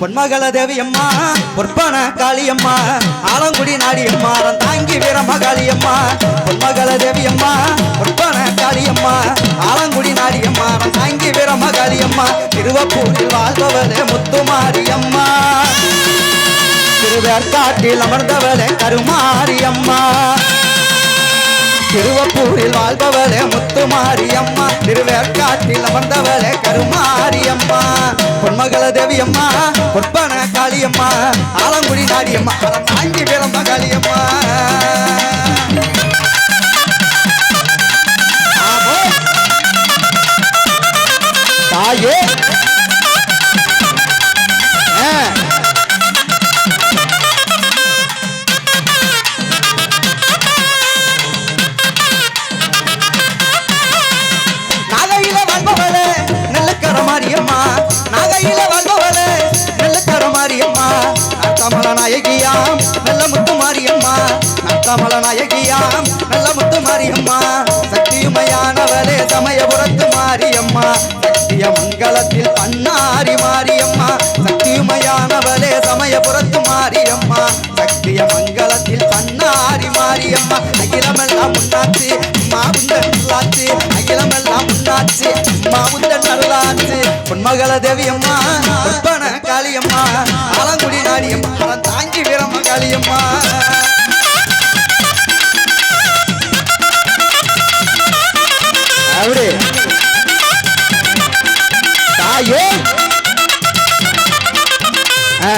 பொன்மகள தேவியம்மா பொற்பன காளியம்மா ஆலங்குடி நாடியம்மா தாங்கி வீரம்மா காளியம்மா. பொன்மகள தேவியம்மா பொற்பன காளியம்மா ஆலங்குடி நாடியம்மா தாங்கி வீரம்மா காளியம்மா. திருவப்பூரில் வாழ்பவளே முத்துமாரியம்மா. திருவேற்காட்டில் அமர்ந்தவளே கருமாரியம்மா. திருவப்பூரில் வாழ்பவளே முத்துமாரியம்மா. திருவேற்காட்டில் அமர்ந்தவளே கருமாரியம்மா. பொன்மகள தேவியம்மா பொற்பன காளியம்மா ஆலங்குடி நாடியம்மா அறம் தாங்கி பிறந்த காளியம்மா. நாயகியாம். நல்ல முத்து மாரியம்மா. நத்தமல நாயகியாம். நல்ல முத்து மாரியம்மா. சக்தியுமையானவளே சமயபுரத்து மாரியம்மா. சக்திய மங்களத்தில் பண்ணாரி மாரியம்மா. சக்தியுமையானவளே சமயபுரத்து மாரியம்மா. சக்திய மங்களத்தில் பண்ணாரி மாரியம்மா. அகிலமெல்லாம் முன்னாச்சு மாவுந்த நல்லாச்சு. அகிலமெல்லாம் முன்னாச்சு மாவுந்த நல்லாச்சு. பொன்மகள தேவியம்மா. பொற்பன வீரம்மா காளியம்மா அப்படி தாயே. ஆ.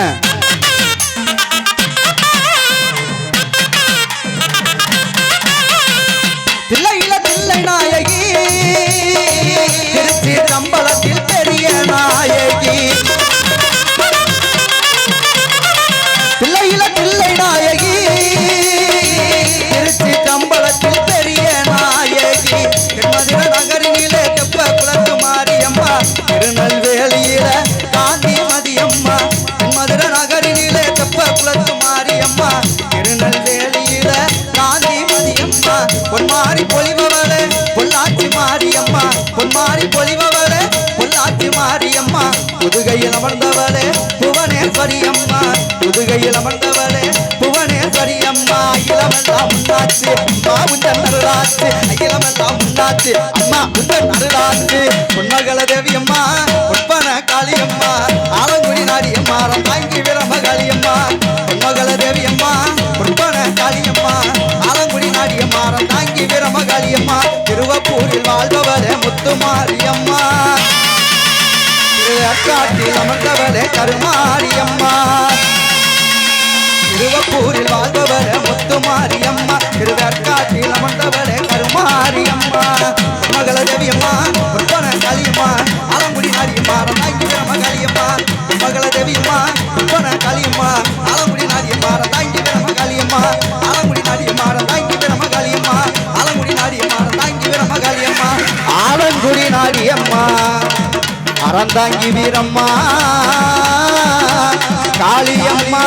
பொன்மாரி பொலிபவளே பொள்ளாச்சி மாரியம்மா பொன்மாரி பொலிபவளே பொள்ளாச்சி மாரியம்மா புதுகையில் அமர்ந்தவளே புவனேஸ்வரி அம்மா புதுகையில் அமர்ந்தவளே புவனேஸ்வரி அம்மா இளமெல்லாம் உண்டாச்சு. அம்மா உந்த நருளாச்சு அகிலமெல்லாம் உண்டாச்சு. அம்மா உந்த நருளாச்சு பொன்மகள தேவி அம்மா பொற்பன காளியம்மா திருவப்பூரில் வாழ்பவளே முத்துமாரியம்மா. திருவேற்காட்டில் அமர்ந்தவரே கருமாரியம்மா. திருவப்பூரில் வாழ்பவளே முத்துமாரியம்மா. திருவேற்காட்டில் அமர்ந்தவரே கருமாரியம்மா. மகள தேவியம்மா பொற்பன காளியம்மா. ஆலங்குடி நாரியம்மா ரந்தாங்கி வீரம மகள தேவியம்மா பொற்பன காளியம்மா. அறந்தாங்கி வீரம்மா. காளியம்மா.